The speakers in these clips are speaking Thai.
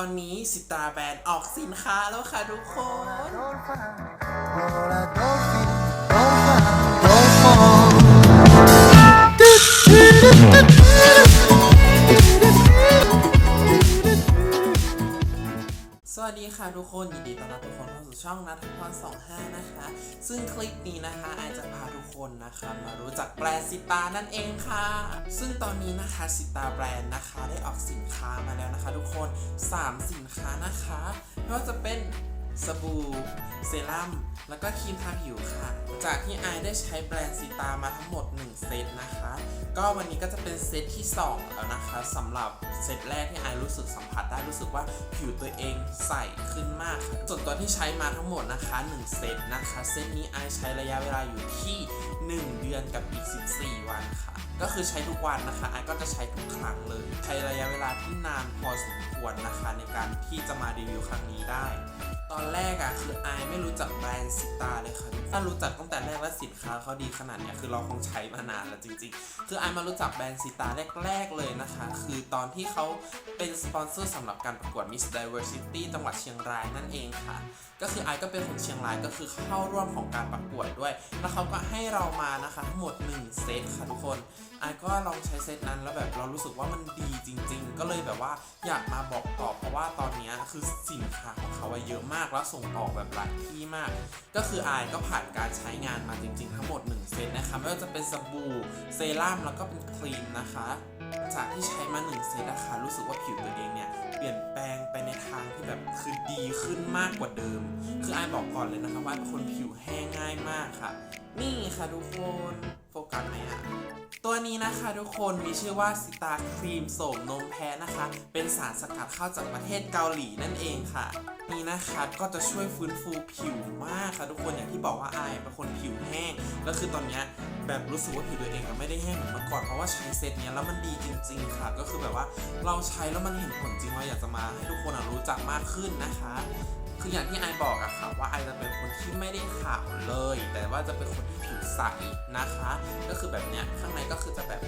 ตอนนี้สิตาแบรนด์ออกสินค้าแล้วค่ะทุกคน ค่ะทุกคนยินดีต้อนรับทุกคนเข้าสู่ช่องนัทพร25 นะคะ ซึ่งคลิปนี้นะคะอาจจะพาทุกคนนะคะมารู้จักแบรนด์สิตานั่นเองค่ะ ซึ่งตอนนี้นะคะสิตาแบรนด์นะคะได้ออกสินค้ามาแล้วนะคะ ทุกคน 3 สินค้านะคะไม่ว่าจะเป็น สบู่ เซรั่ม แล้วก็ครีมทาผิวค่ะ จากที่ไอได้ใช้แบรนด์สิตามาทั้งหมด 1 เซตนะคะ ก็วันนี้ก็จะเป็นเซตที่ 2 แล้วนะคะสำหรับเซตแรกที่ไอรู้สึกสัมผัสได้รู้สึกว่าผิวตัวเองใสขึ้นมากค่ะส่วนตัวที่ใช้มาทั้งหมดนะคะ 1 เซตนะคะ เซตนี้ไอใช้ระยะเวลาอยู่ที่ 1 เดือนกับอีก 14 วันค่ะ ก็คือใช้ทุกวันนะคะไอก็จะใช้ทุกครั้งเลย ใช้ระยะเวลาที่นานพอสมควร นะคะ ในการที่จะมารีวิวครั้งนี้ได้ ตอนแรกอะคือไอไม่รู้จักแบรนด์สิตาเลยค่ะถ้ารู้จักตั้งแต่แรกแล้วสินค้าเขาดีขนาดเนี้ยคือเราคงใช้มานานแล้วจริงๆ คือไอมารู้จักแบรนด์สิตาแรก ๆเลยนะคะ คือตอนที่เขาเป็นสปอนเซอร์สำหรับการประกวด Miss Diversity จังหวัดเชียงรายนั่นเองค่ะ ก็คือไอก็เป็นคนเชียงรายก็คือเข้าร่วมของการประกวดด้วย แล้วเขาก็ให้เรามานะคะทั้งหมด 1 เซตค่ะทุกคนไอก็ลองใช้เซตนั้นแล้วแบบเรารู้สึกว่ามันดีจริง ๆ ก็เลยแบบว่าอยากมาบอกต่อเพราะว่าตอนนี้คือสินค้าของเขาเยอะมากแล้วส่งออกแบบหลายที่มาก ก็คือไอก็ผ่านการใช้งานมาจริง ๆ ทั้งหมด 1 เซตนะคะไม่ว่าจะเป็นสบู่เซรั่มแล้วก็เป็นครีมนะคะจากที่ใช้มา1เซตนะคะรู้สึกว่าผิวตัวเองเนี่ย เปลี่ยนแปลงไปในทางที่แบบคือดีขึ้นมากกว่าเดิม คือไอบอกก่อนเลยนะคะว่าเป็นคนผิวแห้งง่ายมากค่ะ นี่ค่ะทุกคน โฟกัสไหมอะ ตัวนี้นะคะทุกคนมีชื่อว่าสิตาครีมโสมนมแพ้นะคะ เป็นสารสกัดเข้าจากประเทศเกาหลีนั่นเองค่ะ นี่นะคะก็จะช่วยฟื้นฟูผิวมากค่ะทุกคนอย่างที่บอกว่าไอเป็นคนผิวแห้งแล้วคือตอนเนี้ยแบบรู้สึกว่าผิวตัวเองอะไม่ได้แห้งเหมือนเมื่อก่อนเพราะว่าใช้เซตเนี้ยแล้วมันดีจริง ๆ ค่ะ ก็คือแบบว่าเราใช้แล้วมันเห็นผลจริงเราอยากจะมาให้ทุกคนรู้จักมากขึ้นนะคะ คืออย่างที่ไอบอกอะค่ะว่าไอจะเป็นคนที่ไม่ได้ขาวเลย แต่ว่าจะเป็นคนที่ผิวใสนะคะ ก็คือแบบเนี้ยข้างในก็คือจะแบบ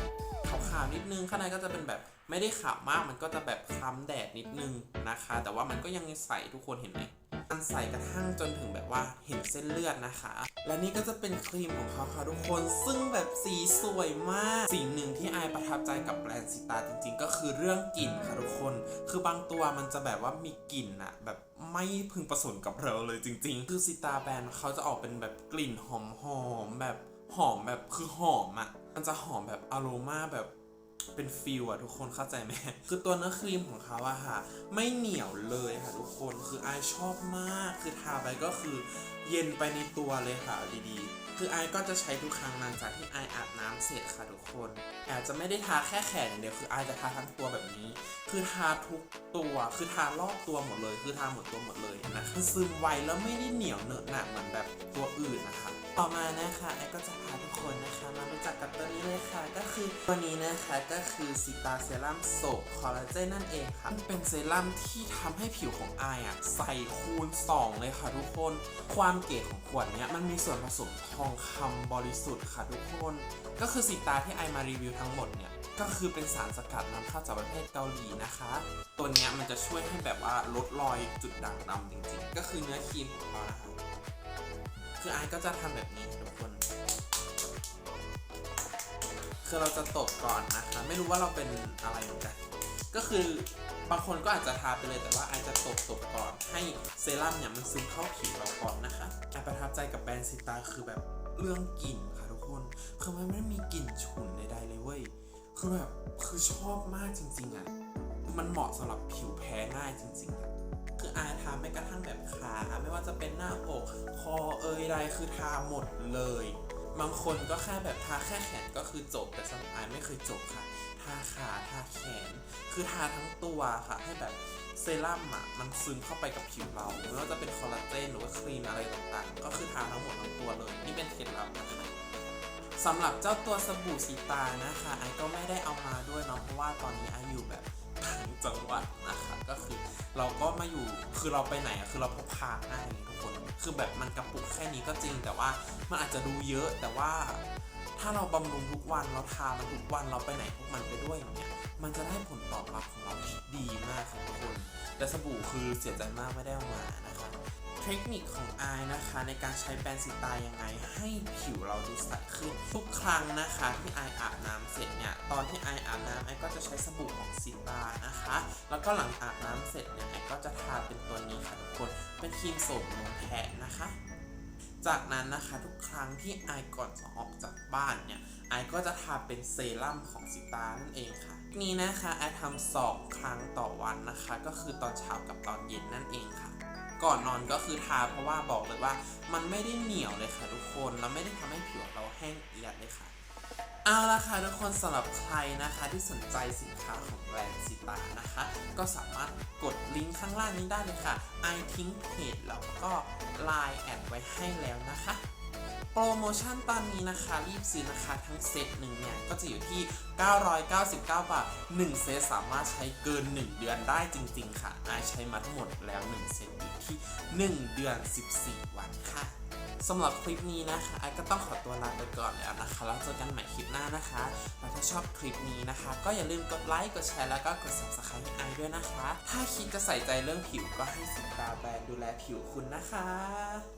ขาวๆนิดนึง ข้างในก็จะเป็นแบบไม่ได้ขาวมาก มันก็จะแบบคล้ำแดดนิดนึงนะคะ แต่ว่ามันก็ยังใสทุกคนเห็นไหม มันใสกระทั่งจนถึงแบบว่าเห็นเส้นเลือดนะคะ และนี่ก็จะเป็นครีมของเขาค่ะทุกคน ซึ่งแบบสีสวยมาก สิ่งหนึ่งที่ไอประทับใจกับแบรนด์สิตาจริง ๆ ก็คือเรื่องกลิ่นค่ะทุกคน คือบางตัวมันจะแบบว่ามีกลิ่นอะแบบไม่พึงประสนกับเราเลยจริง ๆ คือสิตาแบรนด์เขาจะออกเป็นแบบกลิ่นหอมๆแบบหอมแบบคือหอมอะมันจะหอมแบบอโรมาแบบ เป็นฟิลอะทุกคนเข้าใจไหมคือตัวเนื้อครีมของเขาอะค่ะ ไม่เหนียวเลยค่ะทุกคนคือไอชอบมาก คือทาไปก็คือเย็นไปในตัวเลยค่ะดีๆ คือไอก็จะใช้ทุกครั้งหลังจากที่ไออาบน้ำเสร็จค่ะทุกคนอาจจะไม่ได้ทาแค่แขนอย่างเดียวคือไอจะทาทั้งตัวแบบนี้ คือทาทุกตัวคือทารอบตัวหมดเลย คือทาหมดตัวหมดเลยนะคือซึมไวแล้วไม่ได้เหนียวเนอะหนะเหมือนแบบตัวอื่นนะคะ ต่อมานะคะไอก็จะพาทุกคนนะคะมารู้จักกับตัวนี้เลยค่ะ ก็คือตัวนี้นะคะก็คือซิตาเซรั่มโซบคอลลาเจนนั่นเองค่ะมันเป็นเซรั่มที่ทำให้ผิวของไออะใสคูณ 2 เลยค่ะทุกคน ความเก๋ของขวดเนี้ยมันมีส่วนผสมทองคำบริสุทธิ์ค่ะทุกคน ก็คือสิตาที่ไอมารีวิวทั้งหมดเนี่ยก็คือเป็นสารสกัดนำเข้าจากประเทศเกาหลีนะคะ ตัวเนี้ยมันจะช่วยให้แบบว่าลดรอยจุดด่างดำจริงๆ ก็คือเนื้อครีมของเรานะคะ คือไอซ์ก็จะทำแบบนี้ทุกคน คือเราจะตบก่อนนะคะ ไม่รู้ว่าเราเป็นอะไรเหมือนกัน ก็คือบางคนก็อาจจะทาไปเลยแต่ว่าไอซ์จะตบตบก่อนให้เซรั่มเนี่ยมันซึมเข้าผิวเราก่อนนะคะไอซ์ประทับใจกับแบรนด์ซิตาคือแบบเรื่องกลิ่นค่ะทุกคน คือมันไม่มีกลิ่นฉุนใดๆเลยเว้ย คือแบบคือชอบมากจริงๆอะ่ะ มันเหมาะสำหรับผิวแพ้ง่ายจริงๆอะ คืออายทาไม่กระทั่งแบบขาไม่ว่าจะเป็นหน้าอกคอเอยใดคือทาหมดเลย บางคนก็แค่แบบทาแค่แขนก็คือจบ แต่สำหรับอายไม่เคยจบค่ะ ทาขาทาแขน คือทาทั้งตัวค่ะ ให้แบบเซรั่มอะมันซึมเข้าไปกับผิวเราไม่ว่าจะเป็นคอลลาเจนหรือว่าครีมอะไรต่างๆ ก็คือทาทั้งหมดทั้งตัวเลย นี่เป็นเคล็ดลับนะคะสำหรับเจ้าตัวสบู่สีตานะคะไอก็ไม่ได้เอามาด้วยเนาะเพราะว่าตอนนี้ไออยู่แบบต่างจังหวัดนะคะก็คือ เราก็มาอยู่คือเราไปไหนอะคือเราพกพาง่ายทุกคน คือแบบมันกระปุกแค่นี้ก็จริง แต่ว่ามันอาจจะดูเยอะแต่ว่าถ้าเราบำรุงทุกวันเราทามันทุกวันเราไปไหนพวกมันไปด้วยอย่างเงี้ยมันจะได้ผลตอบรับของเราที่ดีมากครับทุกคน แต่สบู่คือเสียใจมากไม่ได้ออกมานะคะ เทคนิคของอายนะคะในการใช้แปรงสีตายังไงให้ผิวเราดูใสขึ้น ทุกครั้งนะคะที่อายอาบน้ำเสร็จเนี่ยตอนที่อายอาบน้ำไอก็จะใช้สบู่ของสีตานะคะ แล้วก็หลังอาบน้ำเสร็จเนี่ยไอก็จะทาเป็นตัวนี้ค่ะทุกคนเป็นครีมโสมนมแพะนะคะ จากนั้นนะคะทุกครั้งที่ไอายก่อนจะออกจากบ้านเนี่ยไอก็จะทาเป็นเซรั่มของสีตานั่นเองค่ะ นี้นะคะไอทำสองครั้งต่อวันนะคะ ก็คือตอนเช้ากับตอนเย็นนั่นเองค่ะ ก่อนนอนก็คือทาเพราะว่าบอกเลยว่า มันไม่ได้เหนียวเลยค่ะทุกคนแล้วไม่ได้ทำให้ผิวเราแห้งเอียดเลยค่ะเอาละค่ะทุกคนสำหรับใครนะคะที่สนใจสินค้าของแบรนด์ซิตานะคะ ก็สามารถกดลิงก์ข้างล่างนี้ได้เลยค่ะไอทิ้งเพจแล้วก็ Line แอดไว้ให้แล้วนะคะ รโมชั่นตอนนี้นะคะ รีบซื้อนะคะทั้งเซตหนึ่งเนี่ย ก็จะอยู่ที่ 999 บาท 1 เซตสามารถใช้เกิน 1 เดือนได้จริง ๆ ค่ะไอายใช้มาทั้งหมดแล้ว 1 เซตอยู่ที่ 1 เดือน 14 วันค่ะสำหรับคลิปนี้นะคะไอก็ต้องขอตัวลาไปก่อนแล้วนะคะแล้วเจอกันใหม่คลิปหน้านะคะแล้วถ้าชอบคลิปนี้นะคะ ก็อย่าลืมกดไลค์กดแชร์แล้วก็กด subscribe ให้ไอด้วยนะคะ ถ้าคิดจะใส่ใจเรื่องผิวก็ให้สิตาแบรนด์ดูแลผิวคุณนะคะ